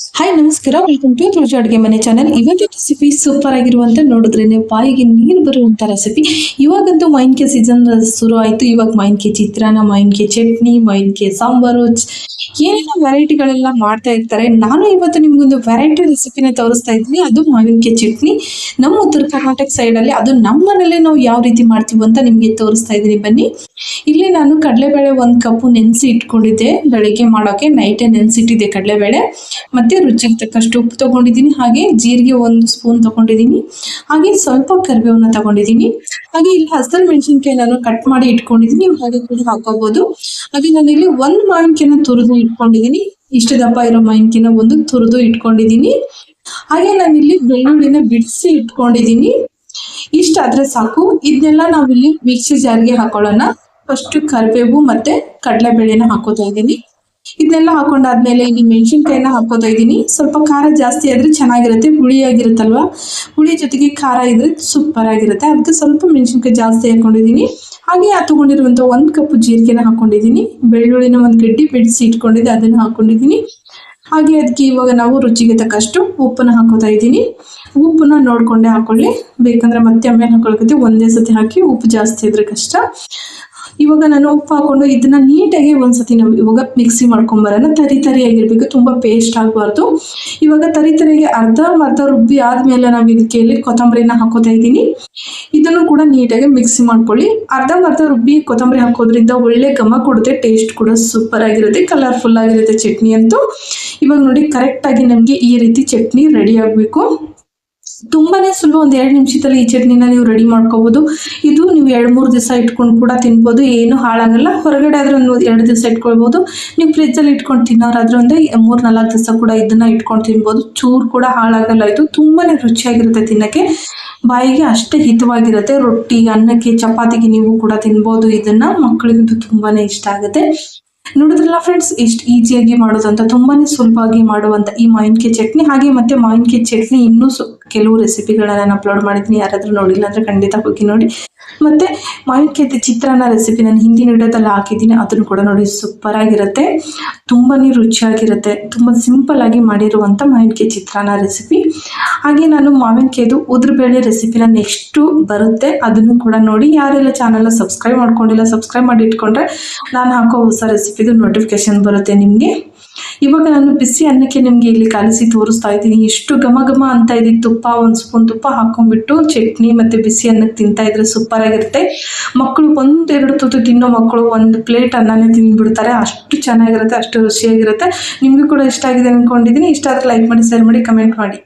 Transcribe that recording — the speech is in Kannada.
ಹಾಯ್ ನಮಸ್ಕಾರ. ವೆಲ್ಕಮ್ ಟು ರೋಜಾ ಅಡುಗೆ ಮನೆ ಚಾನಲ್ ಇವತ್ತು ರೆಸಿಪಿ ಸೂಪರ್ ಆಗಿರುವಂತ ನೋಡಿದ್ರೇನೆ ಬಾಯಿಗೆ ನೀರು ಬರುವಂತ ರೆಸಿಪಿ ಇವಾಗಂತೂ ಮಾವಿನಕಾಯಿ ಸೀಸನ್ ಶುರು ಆಯ್ತು ಇವಾಗ ಮಾವಿನಕಾಯಿ ಚಿತ್ರಾನ್ನ ಮಾವಿನಕಾಯಿ ಚಟ್ನಿ ಮಾವಿನಕಾಯಿ ಸಾಂಬಾರು. ಏನೆಲ್ಲ ವೆರೈಟಿಗಳೆಲ್ಲ ಮಾಡ್ತಾ ಇರ್ತಾರೆ. ನಾನು ಇವತ್ತು ನಿಮ್ಗೊಂದು ವೆರೈಟಿ ರೆಸಿಪಿನ ತೋರಿಸ್ತಾ ಇದ್ದೀನಿ. ಅದು ಮಾವಿನಕಾಯಿ ಚಟ್ನಿ. ನಮ್ಮ ಉತ್ತರ ಕರ್ನಾಟಕ ಸೈಡಲ್ಲಿ ಅದು ನಮ್ಮ ನಾವು ಯಾವ ರೀತಿ ಮಾಡ್ತೀವಿ ಅಂತ ನಿಮಗೆ ತೋರಿಸ್ತಾ ಇದ್ದೀನಿ. ಬನ್ನಿ. ಇಲ್ಲಿ ನಾನು ಕಡಲೆಬೇಳೆ ಒಂದು ಕಪ್ಪು ನೆನೆಸಿ ಇಟ್ಕೊಂಡಿದ್ದೆ ಬೆಳಿಗ್ಗೆ ಮಾಡೋಕೆ ನೈಟೇ ನೆನೆಸಿಟ್ಟಿದ್ದೆ ಕಡಲೆಬೇಳೆ. ಮತ್ತೆ ರುಚಿಗೆ ತಕ್ಕಷ್ಟು ಉಪ್ಪು ತಗೊಂಡಿದ್ದೀನಿ, ಹಾಗೆ ಜೀರಿಗೆ ಒಂದು ಸ್ಪೂನ್ ತಗೊಂಡಿದ್ದೀನಿ, ಹಾಗೆ ಸ್ವಲ್ಪ ಕರಿಬೇವನ್ನ ತಗೊಂಡಿದ್ದೀನಿ, ಹಾಗೆ ಇಲ್ಲಿ ಹಸಿರು ಮೆಣಸಿನ್ಕಾಯಿ ನಾನು ಕಟ್ ಮಾಡಿ ಇಟ್ಕೊಂಡಿದ್ದೀನಿ ಹಾಗೆ ಕೂಡ ಹಾಕೋಬಹುದು ಹಾಗೆ ನಾನು ಇಲ್ಲಿ ಒಂದು ಮಾವಿನಕಾಯಿನ ತುರಿದು ಇಟ್ಕೊಂಡಿದ್ದೀನಿ, ಇಷ್ಟು ದಪ್ಪ ಇರೋ ಮಾವಿನಕಾಯಿನ ಒಂದು ತುರಿದು ಇಟ್ಕೊಂಡಿದ್ದೀನಿ. ಹಾಗೆ ನಾನು ಇಲ್ಲಿ ಬೆಳ್ಳುಳ್ಳಿನ ಬಿಡಿಸಿ ಇಟ್ಕೊಂಡಿದ್ದೀನಿ. ಇಷ್ಟಾದ್ರೆ ಸಾಕು. ಇದನ್ನೆಲ್ಲ ನಾವಿಲ್ಲಿ ಮಿಕ್ಸಿ ಜಾರ್ಗೆ ಹಾಕೊಳ್ಳೋಣ. ಫಸ್ಟ್ ಕರಿಬೇವು ಮತ್ತೆ ಕಡಲೆಬೇಳೆನ ಹಾಕೋತಾ ಇದ್ದೀನಿ. ಇದನ್ನೆಲ್ಲ ಹಾಕೊಂಡಾದ್ಮೇಲೆ ಇಲ್ಲಿ ಮೆಣಸಿನ್ಕಾಯಿನ ಹಾಕೋತಾ ಇದ್ದೀನಿ. ಸ್ವಲ್ಪ ಖಾರ ಜಾಸ್ತಿ ಆದರೆ ಚೆನ್ನಾಗಿರುತ್ತೆ, ಹುಳಿಯಾಗಿರುತ್ತಲ್ವಾ? ಹುಳಿ ಜೊತೆಗೆ ಖಾರ ಇದ್ರೆ ಸೂಪರ್ ಆಗಿರುತ್ತೆ. ಅದಕ್ಕೆ ಸ್ವಲ್ಪ ಮೆಣಸಿನ್ಕಾಯಿ ಜಾಸ್ತಿ ಹಾಕೊಂಡಿದ್ದೀನಿ. ಹಾಗೆ ಆ ತಗೊಂಡಿರುವಂತ ಒಂದ್ ಕಪ್ ಜೀರಿಗೆನ ಹಾಕೊಂಡಿದ್ದೀನಿ. ಬೆಳ್ಳುಳ್ಳಿನ ಒಂದು ಗಡ್ಡಿ ಬಿಡಿಸಿ ಇಟ್ಕೊಂಡಿದ್ದೆ, ಅದನ್ನ ಹಾಕೊಂಡಿದ್ದೀನಿ. ಹಾಗೆ ಅದಕ್ಕೆ ಇವಾಗ ನಾವು ರುಚಿಗೆ ತಕ್ಕಷ್ಟು ಉಪ್ಪನ್ನ ಹಾಕೋತಾ ಇದ್ದೀನಿ. ಉಪ್ಪನ್ನ ನೋಡ್ಕೊಂಡೆ ಹಾಕೊಳ್ಳಿ. ಬೇಕಂದ್ರೆ ಮತ್ತೆ ಆಮೇಲೆ ಹಾಕೊಳಕತ್ತೆ ಒಂದೇ ಸತಿ ಹಾಕಿ ಉಪ್ಪು ಜಾಸ್ತಿ ಇದ್ರೆ ಕಷ್ಟ. ಇವಾಗ ನಾನು ಉಪ್ಪು ಹಾಕೊಂಡು ಇದನ್ನ ನೀಟಾಗಿ ಒಂದ್ಸತಿ ನಾವು ಇವಾಗ ಮಿಕ್ಸಿ ಮಾಡ್ಕೊಂಬರೋಣ ತರಿ ತರಿ ಆಗಿರ್ಬೇಕು, ತುಂಬಾ ಪೇಸ್ಟ್ ಆಗಬಾರ್ದು. ಇವಾಗ ತರಿ ತರಿಯಾಗಿ ಅರ್ಧ ಅರ್ಧ ರುಬ್ಬಿ ಆದ್ಮೇಲೆ ನಾವು ಇದಕ್ಕೆ ಇಲ್ಲಿ ಕೊತ್ತಂಬರಿನ ಹಾಕೋತಾ ಇದ್ದೀನಿ. ಇದನ್ನು ಕೂಡ ನೀಟಾಗಿ ಮಿಕ್ಸಿ ಮಾಡ್ಕೊಳ್ಳಿ. ಅರ್ಧ ಅರ್ಧ ರುಬ್ಬಿ ಕೊತ್ತಂಬರಿ ಹಾಕೋದ್ರಿಂದ ಒಳ್ಳೆ ಘಮ ಕೊಡುತ್ತೆ ಟೇಸ್ಟ್ ಕೂಡ ಸೂಪರ್ ಆಗಿರುತ್ತೆ ಕಲರ್ಫುಲ್ ಆಗಿರುತ್ತೆ ಚಟ್ನಿ ಅಂತೂ. ಇವಾಗ ನೋಡಿ ಕರೆಕ್ಟ್ ಆಗಿ ನಮಗೆ ಈ ರೀತಿ ಚಟ್ನಿ ರೆಡಿ ಆಗಬೇಕು. ತುಂಬಾನೇ ಸುಲಭ. ಒಂದು ಎರಡು ನಿಮಿಷದಲ್ಲಿ ಈ ಚಟ್ನಿನ ನೀವು ರೆಡಿ ಮಾಡ್ಕೋಬಹುದು ಇದು ನೀವು ಎರಡು ಮೂರು ದಿವಸ ಇಟ್ಕೊಂಡು ಕೂಡ ತಿನ್ಬೋದು. ಏನು ಹಾಳಾಗಲ್ಲ. ಹೊರಗಡೆ ಆದ್ರೆ ಒಂದು ಎರಡು ದಿವಸ ಇಟ್ಕೊಳ್ಬೋದು. ನೀವು ಫ್ರಿಜ್ಜಲ್ಲಿ ಇಟ್ಕೊಂಡು ತಿನ್ನೋರಾದ್ರೆ ಒಂದು ಮೂರು ನಾಲ್ಕು ದಿವಸ ಕೂಡ ಇದನ್ನ ಇಟ್ಕೊಂಡು ತಿನ್ಬೋದು. ಚೂರು ಕೂಡ ಹಾಳಾಗಲ್ಲ. ಇದು ತುಂಬಾನೇ ರುಚಿಯಾಗಿರುತ್ತೆ ತಿನ್ನಕ್ಕೆ. ಬಾಯಿಗೆ ಅಷ್ಟೇ ಹಿತವಾಗಿರುತ್ತೆ. ರೊಟ್ಟಿ, ಅನ್ನಕ್ಕೆ, ಚಪಾತಿಗೆ ನೀವು ಕೂಡ ತಿನ್ಬೋದು. ಇದನ್ನ ಮಕ್ಕಳಿಗಂತೂ ತುಂಬಾನೇ ಇಷ್ಟ ಆಗುತ್ತೆ. ನೋಡಿದ್ರಲ್ಲ ಫ್ರೆಂಡ್ಸ್ ಇಷ್ಟು ಈಸಿಯಾಗಿ ಮಾಡೋದಂತ ತುಂಬಾನೇ ಸುಲಭವಾಗಿ ಮಾಡುವಂತ ಈ ಮಾವಿನಕಾಯಿ ಚಟ್ನಿ. ಹಾಗೆ ಮತ್ತೆ ಮಾವಿನಕಾಯಿ ಚಟ್ನಿ ಇನ್ನೂ ಕೆಲವು ರೆಸಿಪಿಗಳನ್ನ ನಾನು ಅಪ್ಲೋಡ್ ಮಾಡಿದ್ದೀನಿ. ಯಾರಾದ್ರೂ ನೋಡಿಲ್ಲ ಅಂದ್ರೆ ಖಂಡಿತ ಹೋಗಿ ನೋಡಿ. ಮತ್ತೆ ಮಾವಿನಕಾಯಿ ಚಿತ್ರಾನ್ನ ರೆಸಿಪಿ ನಾನು ಹಿಂದಿನ ವಿಡಿಯೋದಲ್ಲಿ ಹಾಕಿದ್ದೀನಿ. ಅದನ್ನು ಕೂಡ ನೋಡಿ ಸೂಪರ್ ಆಗಿರುತ್ತೆ. ತುಂಬಾನೇ ರುಚಿಯಾಗಿರುತ್ತೆ. ತುಂಬ ಸಿಂಪಲ್ ಆಗಿ ಮಾಡಿರುವಂತ ಮಾವಿನಕಾಯಿ ಚಿತ್ರಾನ್ನ ರೆಸಿಪಿ ಹಾಗೆ ನಾನು ಮಾವಿನಕಾಯ್ದು ಉದ್ರಬೇಳೆ ರೆಸಿಪಿನ ನೆಕ್ಸ್ಟು ಬರುತ್ತೆ. ಅದನ್ನು ಕೂಡ ನೋಡಿ. ಯಾರೆಲ್ಲ ಚಾನಲ್ನ ಸಬ್ಸ್ಕ್ರೈಬ್ ಮಾಡ್ಕೊಂಡಿಲ್ಲ ಸಬ್ಸ್ಕ್ರೈಬ್ ಮಾಡಿ ಇಟ್ಕೊಂಡ್ರೆ ನಾನು ಹಾಕೋ ಹೊಸ ರೆಸಿಪಿದು ನೋಟಿಫಿಕೇಶನ್ ಬರುತ್ತೆ ನಿಮಗೆ. ಇವಾಗ ನಾನು ಬಿಸಿ ಅನ್ನಕ್ಕೆ ನಿಮಗೆ ಇಲ್ಲಿ ಕಲಸಿ ತೋರಿಸ್ತಾ ಇದ್ದೀನಿ. ಎಷ್ಟು ಘಮ ಘಮ ಅಂತ ಇದೆ. ತುಪ್ಪ ಒಂದು ಸ್ಪೂನ್ ತುಪ್ಪ ಹಾಕೊಂಡ್ಬಿಟ್ಟು ಚಟ್ನಿ ಮತ್ತೆ ಬಿಸಿ ಅನ್ನಕ್ಕೆ ತಿಂತಾ ಇದ್ರೆ ಸೂಪರ್ ಆಗಿರುತ್ತೆ. ಮಕ್ಕಳು ಒಂದೆರಡು ತುತ್ತು ತಿನ್ನೋ ಮಕ್ಕಳು ಒಂದು ಪ್ಲೇಟ್ ಅನ್ನನೇ ತಿಂದ್ಬಿಡ್ತಾರೆ. ಅಷ್ಟು ಚೆನ್ನಾಗಿರುತ್ತೆ, ಅಷ್ಟು ರುಚಿಯಾಗಿರುತ್ತೆ. ನಿಮಗೂ ಕೂಡ ಇಷ್ಟ ಆಗಿದೆ ಅನ್ಕೊಂಡಿದ್ದೀನಿ. ಇಷ್ಟ ಆದರೆ ಲೈಕ್ ಮಾಡಿ ಶೇರ್ ಮಾಡಿ ಕಮೆಂಟ್ ಮಾಡಿ.